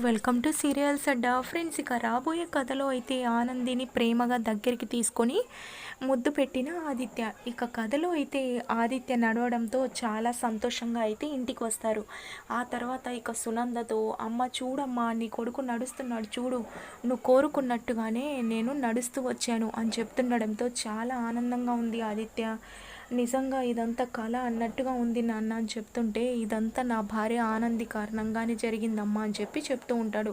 Welcome to serials Adda friends ఇక రాబోయే కథలో అయితే ఆనందిని ప్రేమగా దగ్గరికి తీసుకొని ముద్దు పెట్టిన ఆదిత్య. ఇక కథలో అయితే ఆదిత్య నడవడంతో చాలా సంతోషంగా అయితే ఇంటికి వస్తారు. ఆ తర్వాత ఇక సునందతో అమ్మ చూడమ్మా నీ కొడుకు నడుస్తున్నాడు చూడు నువ్వు కోరుకున్నట్టుగానే నేను నడుస్తూ వచ్చాను అని చెప్తుండడంతో చాలా ఆనందంగా ఉంది ఆదిత్య. నిజంగా ఇదంతా కళ అన్నట్టుగా ఉంది నాన్న అని చెప్తుంటే ఇదంతా నా భార్య ఆనంది కారణంగానే జరిగిందమ్మా అని చెప్పి చెప్తూ ఉంటాడు.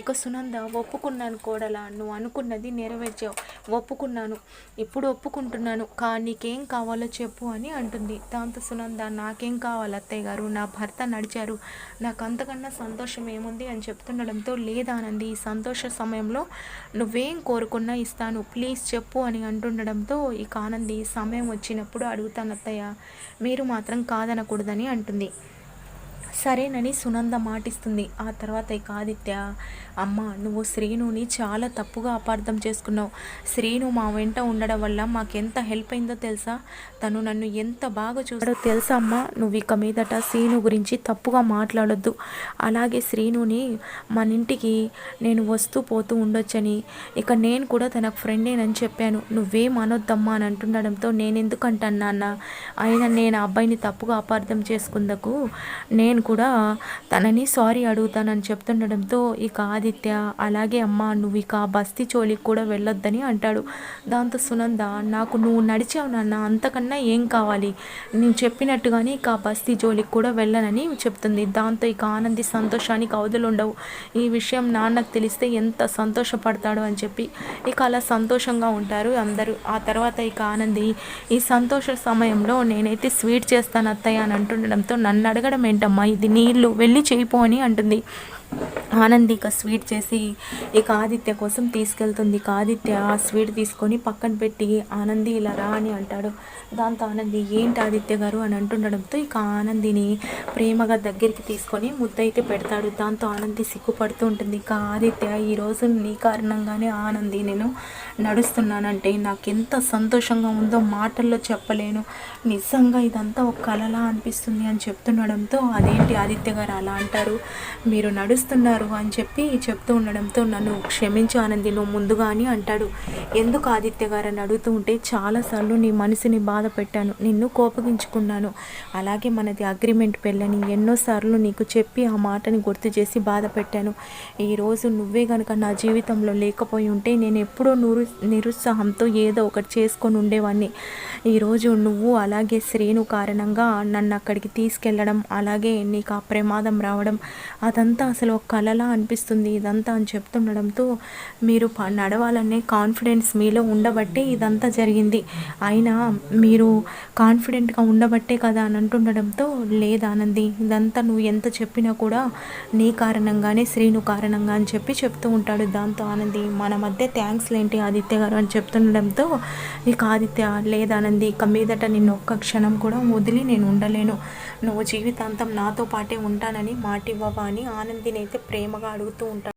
ఇక సునంద ఒప్పుకున్నాను కోడలా నువ్వు అనుకున్నది నెరవేర్చావు. ఒప్పుకున్నాను. ఇప్పుడు ఒప్పుకుంటున్నాను. కా నీకేం కావాలో చెప్పు అని అంటుంది. దాంతో సునంద నాకేం కావాలి అత్తయ్య గారు? నా భర్త నడిచారు. నాకు అంతకన్నా సంతోషం ఏముంది? అని చెప్తుండడంతో లేదానంది ఈ సంతోష సమయంలో నువ్వేం కోరుకున్నా ఇస్తాను. ప్లీజ్ చెప్పు అని అంటుండడంతో ఇక ఆనంది సమయం వచ్చినప్పుడు అడుగుతాను అత్తయ్య. మీరు మాత్రం కాదనకూడదని అంటుంది. సరేనని సునంద మాటిస్తుంది. ఆ తర్వాత ఇక ఆదిత్య అమ్మ నువ్వు శ్రీనుని చాలా తప్పుగా అపార్థం చేసుకున్నావు. శ్రీను మా వెంట ఉండడం వల్ల మాకెంత హెల్ప్ అయిందో తెలుసా? తను నన్ను ఎంత బాగా చూసాడో తెలుసా అమ్మ? నువ్వు ఇక మీదట శ్రీను గురించి తప్పుగా మాట్లాడొద్దు. అలాగే శ్రీనుని మన ఇంటికి నేను వస్తూ పోతూ ఉండొచ్చని. ఇక నేను కూడా తన ఫ్రెండేనని చెప్పాను. నువ్వేం అనొద్దమ్మా అని అంటుండడంతో నేను ఎందుకంటాను నాన్న? అయినా నేను అబ్బాయిని తప్పుగా అపార్థం చేసుకుందకు నేను కూడా తనని సారీ అడుగుతానని చెప్తుండడంతో ఇక ఆదిత్య అలాగే అమ్మ నువ్వు ఇక బస్తీ చోలికి కూడా వెళ్ళొద్దని అంటాడు. దాంతో సునంద నాకు నువ్వు నడిచావు నాన్న అంతకన్నా ఏం కావాలి? నేను చెప్పినట్టుగానే ఇక బస్తీ జోలికి కూడా వెళ్ళనని చెప్తుంది. దాంతో ఇక ఆనంది సంతోషానికి అవధులు ఉండవు. ఈ విషయం నాన్నకు తెలిస్తే ఎంత సంతోషపడతాడు అని చెప్పి ఇక అలా సంతోషంగా ఉంటారు అందరూ. ఆ తర్వాత ఇక ఆనంది ఈ సంతోష సమయంలో నేనైతే స్వీట్ చేస్తాను అత్తయ్య అని అంటుండడంతో నన్ను అడగడం ఏంటమ్మా? ఇది నీళ్ళు వెళ్ళి చేయిపో అని అంటుంది. ఆనంద్ ఇక స్వీట్ చేసి ఇక ఆదిత్య కోసం తీసుకెళ్తుంది. ఇక ఆదిత్య ఆ స్వీట్ తీసుకొని పక్కన పెట్టి ఆనంది ఇలా రా అని అంటాడు. దాంతో ఆనంది ఏంటి ఆదిత్య గారు? అని అంటుండడంతో ఇక ఆనందిని ప్రేమగా దగ్గరికి తీసుకొని ముద్దయితే పెడతాడు. దాంతో ఆనంది సిగ్గుపడుతూ ఉంటుంది. ఇక ఆదిత్య ఈరోజు నీ కారణంగానే ఆనంది నేను నడుస్తున్నానంటే నాకు ఎంత సంతోషంగా ఉందో మాటల్లో చెప్పలేను. నిజంగా ఇదంతా ఒక కలలా అనిపిస్తుంది అని చెప్తుండడంతో అదేంటి ఆదిత్య గారు అలా అంటారు? మీరు నడుస్తున్నారు అని చెప్పి చెప్తూ ఉండడంతో నన్ను క్షమించు ఆనంది నువ్వు ముందుగా అని అంటాడు. ఎందుకు ఆదిత్య గారు? అని అడుగుతూ ఉంటే చాలాసార్లు నీ మనసుని బాధ పెట్టాను నిన్ను కోపగించుకున్నాను. అలాగే మనది అగ్రిమెంట్ పెళ్ళని ఎన్నోసార్లు నీకు చెప్పి ఆ మాటని గుర్తు చేసి బాధ పెట్టాను. ఈరోజు నువ్వే కనుక నా జీవితంలో లేకపోయి ఉంటే నేను ఎప్పుడో నూరు నిరుత్సాహంతో ఏదో ఒకటి చేసుకొని ఉండేవాడిని ఈరోజు నువ్వు అలాగే శ్రేణు కారణంగా నన్ను అక్కడికి తీసుకెళ్ళడం అలాగే నీకు ఆ ప్రమాదం రావడం అదంతా అసలు ఒక కలలా అనిపిస్తుంది ఇదంతా అని చెప్తుండడంతో మీరు నడవాలనే కాన్ఫిడెన్స్ మీలో ఉండబట్టే ఇదంతా జరిగింది. అయినా మీరు కాన్ఫిడెంట్గా ఉండబట్టే కదా అని అంటుండడంతో లేదానంది ఇదంతా నువ్వు ఎంత చెప్పినా కూడా నీ కారణంగానే శ్రీను కారణంగా అని చెప్పి చెప్తూ ఉంటాడు దాంతో ఆనంది. మన మధ్య థ్యాంక్స్ లేంటి ఆదిత్య గారు అని చెప్తుండడంతో ఇక ఆదిత్య లేదానంది ఇక మీదట నిన్ను ఒక్క క్షణం కూడా వదిలి నేను ఉండలేను. నువ్వు జీవితాంతం నాతో పాటే ఉంటానని మాటివ్వవా అని ఆనందినైతే ప్రేమగా అడుగుతూ ఉంటాడు